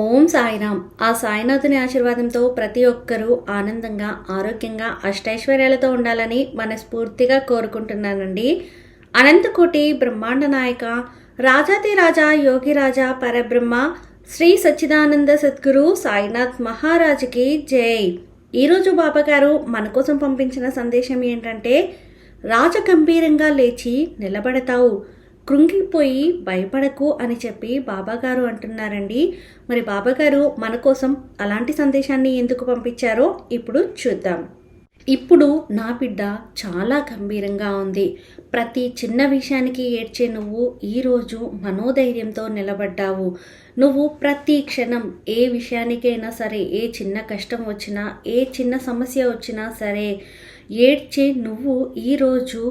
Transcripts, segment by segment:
ఓం సాయిరామ్. ఆ సాయినాథుని ఆశీర్వాదంతో ప్రతి ఒక్కరూ ఆనందంగా ఆరోగ్యంగా అష్టైశ్వర్యాలతో ఉండాలని మనస్ఫూర్తిగా కోరుకుంటున్నానండి. అనంతకోటి బ్రహ్మాండ నాయక రాజాతి రాజా యోగి రాజా పరబ్రహ్మ శ్రీ సచ్చిదానంద సద్గురు సాయినాథ్ మహారాజుకి జై. ఈరోజు బాబాగారు మన కోసం పంపించిన సందేశం ఏంటంటే రాజగంభీరంగా లేచి నిలబడతావు. కృంగిపోయి భయపడకు అని చెప్పి బాబాగారు అంటున్నారండి. మరి బాబాగారు మన కోసం అలాంటి సందేశాన్ని ఎందుకు పంపించారో ఇప్పుడు చూద్దాం. ఇప్పుడు నా బిడ్డ చాలా గంభీరంగా ఉంది. ప్రతి చిన్న విషయానికి ఏడ్చే నువ్వు ఈరోజు మనోధైర్యంతో నిలబడ్డావు. నువ్వు ప్రతి క్షణం ఏ విషయానికైనా సరే ఏ చిన్న కష్టం వచ్చినా ఏ చిన్న సమస్య వచ్చినా సరే ఏడ్చే నువ్వు ఈరోజు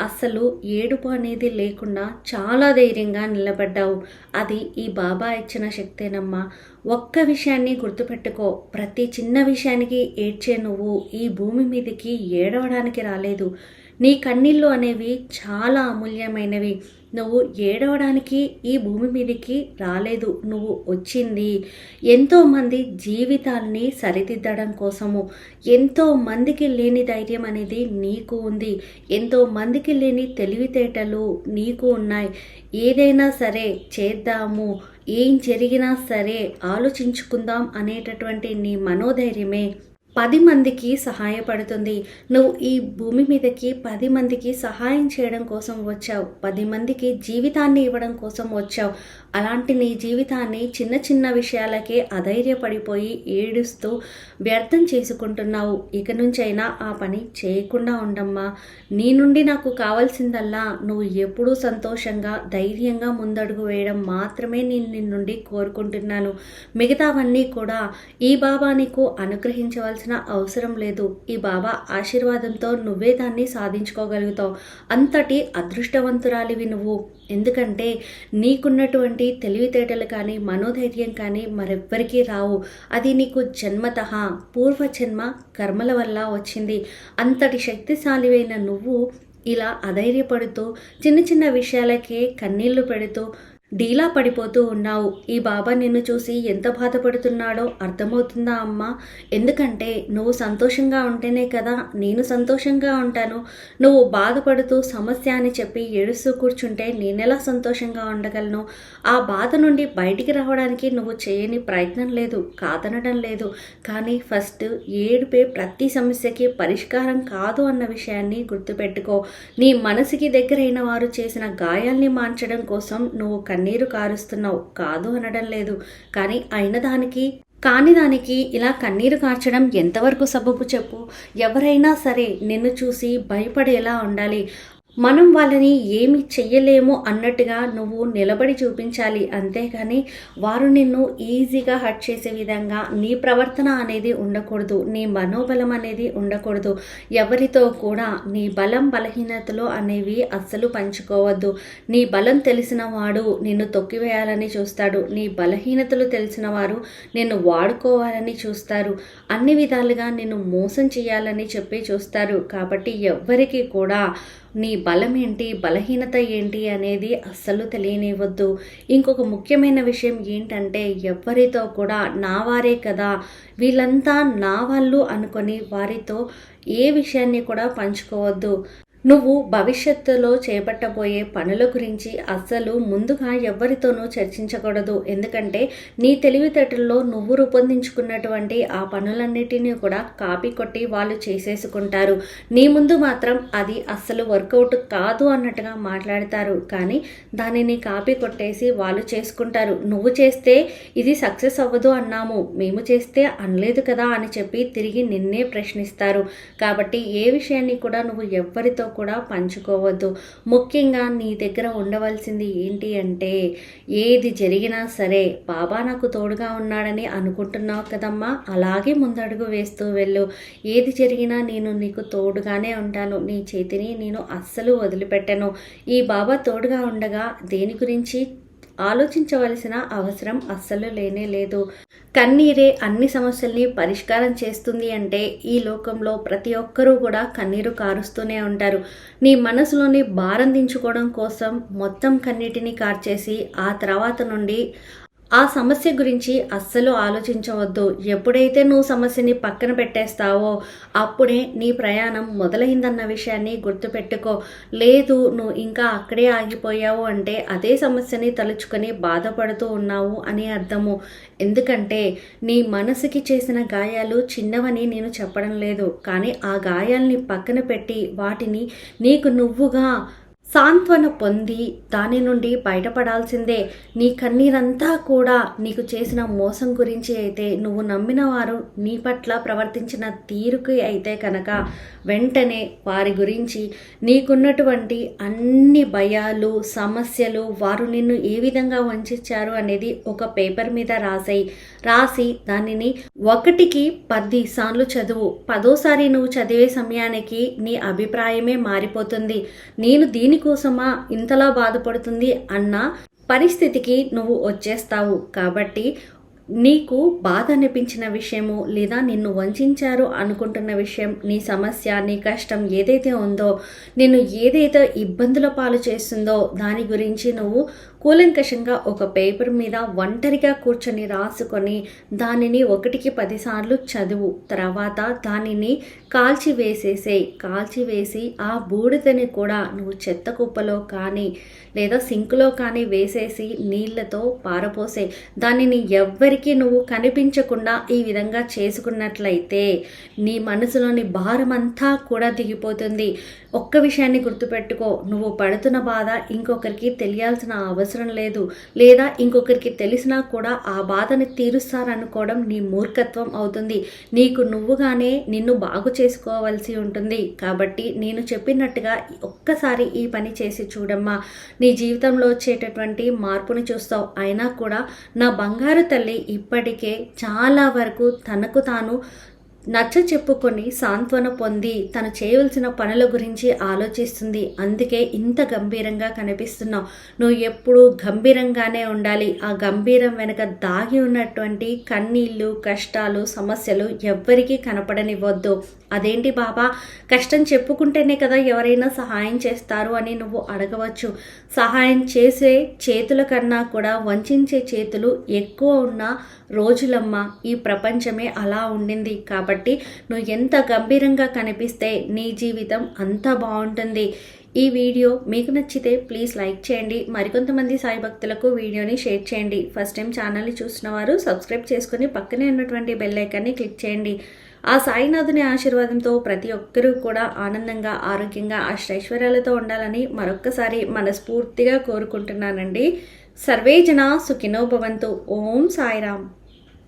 అస్సలు ఏడుపు అనేది లేకుండా చాలా ధైర్యంగా నిలబడ్డావు. అది ఈ బాబా ఇచ్చిన శక్తేనమ్మా. ఒక్క విషయాన్ని గుర్తుపెట్టుకో. ప్రతి చిన్న విషయానికి ఏడ్చే నువ్వు ఈ భూమి మీదకి ఏడవడానికి రాలేదు. నీ కన్నీళ్ళు అనేవి చాలా అమూల్యమైనవి. నువ్వు ఏడవడానికి ఈ భూమి మీదకి రాలేదు. నువ్వు వచ్చింది. ఎంతోమంది జీవితాల్ని సరిదిద్దడం కోసము. ఎంతో మందికి లేని ధైర్యం అనేది నీకు ఉంది. ఎంతో మందికి లేని తెలివితేటలు నీకు ఉన్నాయి. ఏదైనా సరే చేద్దాము. ఏం జరిగినా సరే ఆలోచించుకుందాం అనేటటువంటి నీ మనోధైర్యమే. పది మందికి సహాయపడుతుంది. నువ్వు ఈ భూమి మీదకి పది మందికి సహాయం చేయడం కోసం వచ్చావు. పది మందికి జీవితాన్ని ఇవ్వడం కోసం వచ్చావు. అలాంటి నీ జీవితాన్ని చిన్న చిన్న విషయాలకే అధైర్యపడిపోయి ఏడుస్తూ వ్యర్థం చేసుకుంటున్నావు. ఇక నుంచైనా ఆ పని చేయకుండా ఉండమ్మా. నీ నుండి నాకు కావాల్సిందల్లా నువ్వు ఎప్పుడూ సంతోషంగా ధైర్యంగా ముందడుగు వేయడం మాత్రమే నేను నీ నుండి కోరుకుంటున్నాను. మిగతావన్నీ కూడా ఈ బాబా నీకు అనుగ్రహించవలసిన అవసరం లేదు. ఈ బాబా ఆశీర్వాదంతో నువ్వే దాన్ని సాధించుకోగలుగుతావు. అంతటి అదృష్టవంతురాలివి నువ్వు. ఎందుకంటే నీకున్నటువంటి తెలివితేటలు కానీ మనోధైర్యం కానీ మరెవ్వరికీ రావు. అది నీకు జన్మత పూర్వజన్మ కర్మల వల్ల వచ్చింది. అంతటి శక్తిశాలివైన నువ్వు ఇలా అధైర్యపడుతూ చిన్న చిన్న విషయాలకే కన్నీళ్ళు పెడుతూ డీలా పడిపోతూ ఉన్నావు. ఈ బాబా నిన్ను చూసి ఎంత బాధపడుతున్నాడో అర్థమవుతుందా అమ్మా? ఎందుకంటే నువ్వు సంతోషంగా ఉంటేనే కదా నేను సంతోషంగా ఉంటాను. నువ్వు బాధపడుతూ సమస్య అని చెప్పి ఏడుస్తూ కూర్చుంటే నేనెలా సంతోషంగా ఉండగలను? ఆ బాధ నుండి బయటికి రావడానికి నువ్వు చేయని ప్రయత్నం లేదు కాదనడం లేదు. కానీ ఫస్ట్ ఏడుపే ప్రతి సమస్యకి పరిష్కారం కాదు అన్న విషయాన్ని గుర్తుపెట్టుకో. నీ మనసుకి దగ్గరైన వారు చేసిన గాయాల్ని మార్చడం కోసం నువ్వు కన్ కన్నీరు కారుస్తున్నావు. కాదు అనడం లేదు. కానీ అయిన దానికి కాని దానికి ఇలా కన్నీరు కార్చడం ఎంతవరకు సబబు చెప్పు? ఎవరైనా సరే నిన్ను చూసి భయపడేలా ఉండాలి. మనం వాళ్ళని ఏమి చెయ్యలేము అన్నట్టుగా నువ్వు నిలబడి చూపించాలి. అంతేగాని వారు నిన్ను ఈజీగా హర్ట్ చేసే విధంగా నీ ప్రవర్తన అనేది ఉండకూడదు నీ మనోబలం అనేది ఉండకూడదు. ఎవరితో కూడా నీ బలం బలహీనతలు అనేవి అస్సలు పంచుకోవద్దు. నీ బలం తెలిసిన వాడు నిన్ను తొక్కివేయాలని చూస్తాడు. నీ బలహీనతలు తెలిసిన వారు నిన్ను వాడుకోవాలని చూస్తారు. అన్ని విధాలుగా నిన్ను మోసం చేయాలని చెప్పి చూస్తారు. కాబట్టి ఎవ్వరికి కూడా నీ బలం ఏంటి? బలహీనత ఏంటి? అనేది అస్సలు తెలియనివ్వద్దు. ఇంకొక ముఖ్యమైన విషయం ఏంటంటే ఎవరితో కూడా నా వారే కదా. వీళ్ళంతా నా వాళ్ళు అనుకొని వారితో ఏ విషయాన్ని కూడా పంచుకోవద్దు. నువ్వు భవిష్యత్తులో చేపట్టబోయే పనుల గురించి అస్సలు ముందుగా ఎవరితోనూ చర్చించకూడదు. ఎందుకంటే నీ తెలివితేటల్లో నువ్వు రూపొందించుకున్నటువంటి ఆ పనులన్నిటినీ కూడా కాపీ కొట్టి వాళ్ళు చేసేసుకుంటారు. నీ ముందు మాత్రం అది అస్సలు వర్కౌట్ కాదు అన్నట్టుగా మాట్లాడతారు. కానీ దానిని కాపీ కొట్టేసి వాళ్ళు చేసుకుంటారు. నువ్వు చేస్తే ఇది సక్సెస్ అవ్వదు అన్నాము. మేము చేస్తే అనలేదు కదా అని చెప్పి తిరిగి నిన్నే ప్రశ్నిస్తారు. కాబట్టి ఏ విషయాన్ని కూడా నువ్వు ఎవరితో కూడా పంచుకోవద్దు. ముఖ్యంగా నీ దగ్గర ఉండవలసింది ఏంటి అంటే ఏది జరిగినా సరే బాబా నాకు తోడుగా ఉన్నాడని అనుకుంటున్నావు కదమ్మా. అలాగే ముందడుగు వేస్తూ వెళ్ళు. ఏది జరిగినా నేను నీకు తోడుగానే ఉంటాను. నీ చేతిని నేను అస్సలు వదిలిపెట్టను. ఈ బాబా తోడుగా ఉండగా దేని గురించి ఆలోచించవలసిన అవసరం అస్సలు లేనే లేదు. కన్నీరే అన్ని సమస్యల్ని పరిష్కారం చేస్తుంది అంటే ఈ లోకంలో ప్రతి ఒక్కరూ కూడా కన్నీరు కారుస్తూనే ఉంటారు. నీ మనసులోని భారం దించుకోవడం కోసం మొత్తం కన్నీటిని కార్చేసి ఆ తర్వాత నుండి ఆ సమస్య గురించి అస్సలు ఆలోచించవద్దు. ఎప్పుడైతే నువ్వు సమస్యని పక్కన పెట్టేస్తావో అప్పుడే నీ ప్రయాణం మొదలైందన్న విషయాన్ని గుర్తుపెట్టుకో. లేదు నువ్వు ఇంకా అక్కడే ఆగిపోయావు అంటే అదే సమస్యని తలుచుకొని బాధపడుతూ ఉన్నావు అని అర్థము. ఎందుకంటే నీ మనసుకి చేసిన గాయాలు చిన్నవని నేను చెప్పడం లేదు. కానీ ఆ గాయాల్ని పక్కన పెట్టి వాటిని నీకు నువ్వుగా సాంత్వన పొంది దాని నుండి బయటపడాల్సిందే. నీ కన్నీరంతా కూడా నీకు చేసిన మోసం గురించి అయితే నువ్వు నమ్మిన వారు నీ పట్ల ప్రవర్తించిన తీరుకి అయితే కనుక వెంటనే వారి గురించి నీకున్నటువంటి అన్ని భయాలు సమస్యలు వారు నిన్ను ఏ విధంగా వంచారు అనేది ఒక పేపర్ మీద రాసాయి. రాసి దానిని ఒకటికి పది సార్లు చదువు. పదోసారి నువ్వు చదివే సమయానికి నీ అభిప్రాయమే మారిపోతుంది. నేను కోసమా ఇంతలా బాధపడుతుంది అన్న పరిస్థితికి నువ్వు వచ్చేస్తావు కాబట్టి నీకు బాధ అనిపించిన విషయము లేదా నిన్ను వంచారు అనుకుంటున్న విషయం నీ సమస్య నీ కష్టం ఏదైతే ఉందో నిన్ను ఏదైతే ఇబ్బందుల పాలు చేస్తుందో దాని గురించి నువ్వు కూలంకషంగా ఒక పేపర్ మీద ఒంటరిగా కూర్చొని రాసుకొని దానిని ఒకటికి పదిసార్లు చదువు. తర్వాత దానిని కాల్చి కాల్చివేసి ఆ బూడిదని కూడా నువ్వు చెత్త కుప్పలో కానీ లేదా సింకులో కానీ వేసేసి నీళ్ళతో పారపోసే దానిని ఎవ్వరికీ నువ్వు కనిపించకుండా ఈ విధంగా చేసుకున్నట్లయితే నీ మనసులోని భారమంతా కూడా దిగిపోతుంది. ఒక్క విషయాన్ని గుర్తుపెట్టుకో. నువ్వు పడుతున్న బాధ ఇంకొకరికి తెలియాల్సిన అవసరం అవసరం లేదు. లేదా ఇంకొకరికి తెలిసినా కూడా ఆ బాధని తీరుస్తారనుకోవడం నీ మూర్ఖత్వం అవుతుంది. నీకు నువ్వుగానే నిన్ను బాగు చేసుకోవాల్సి ఉంటుంది. కాబట్టి నేను చెప్పినట్టుగా ఒక్కసారి ఈ పని చేసి చూడమ్మా. నీ జీవితంలో వచ్చేటటువంటి మార్పుని చూస్తావు. అయినా కూడా నా బంగారు తల్లి ఇప్పటికే చాలా వరకు తనకు తాను నచ్చ చెప్పుకొని సాంత్వన పొంది తను చేయవలసిన పనుల గురించి ఆలోచిస్తుంది. అందుకే ఇంత గంభీరంగా కనిపిస్తున్నావు. నువ్వు ఎప్పుడూ గంభీరంగానే ఉండాలి. ఆ గంభీరం వెనుక దాగి ఉన్నటువంటి కన్నీళ్ళు కష్టాలు సమస్యలు ఎవ్వరికీ కనపడనివ్వద్దు. అదేంటి బాబా? కష్టం చెప్పుకుంటేనే కదా ఎవరైనా సహాయం చేస్తారు అని నువ్వు అడగవచ్చు. సహాయం చేసే చేతుల కన్నా కూడా వంచే చేతులు ఎక్కువ ఉన్న రోజులమ్మ. ఈ ప్రపంచమే అలా ఉండింది. కాబట్టి కాబట్టి నువ్వు ఎంత గంభీరంగా కనిపిస్తే నీ జీవితం అంత బాగుంటుంది. ఈ వీడియో మీకు నచ్చితే ప్లీజ్ లైక్ చేయండి. మరికొంతమంది సాయి భక్తులకు వీడియోని షేర్ చేయండి. ఫస్ట్ టైం ఛానల్ని చూసిన వారు సబ్స్క్రైబ్ చేసుకుని పక్కనే ఉన్నటువంటి బెల్ ఐకాన్ని క్లిక్ చేయండి. ఆ సాయినాథుని ఆశీర్వాదంతో ప్రతి ఒక్కరూ కూడా ఆనందంగా ఆరోగ్యంగా అష్టైశ్వర్యాలతో ఉండాలని మరొక్కసారి మనస్ఫూర్తిగా కోరుకుంటున్నానండి. సర్వేజన సుఖినో భవంతు. ఓం సాయిరామ్.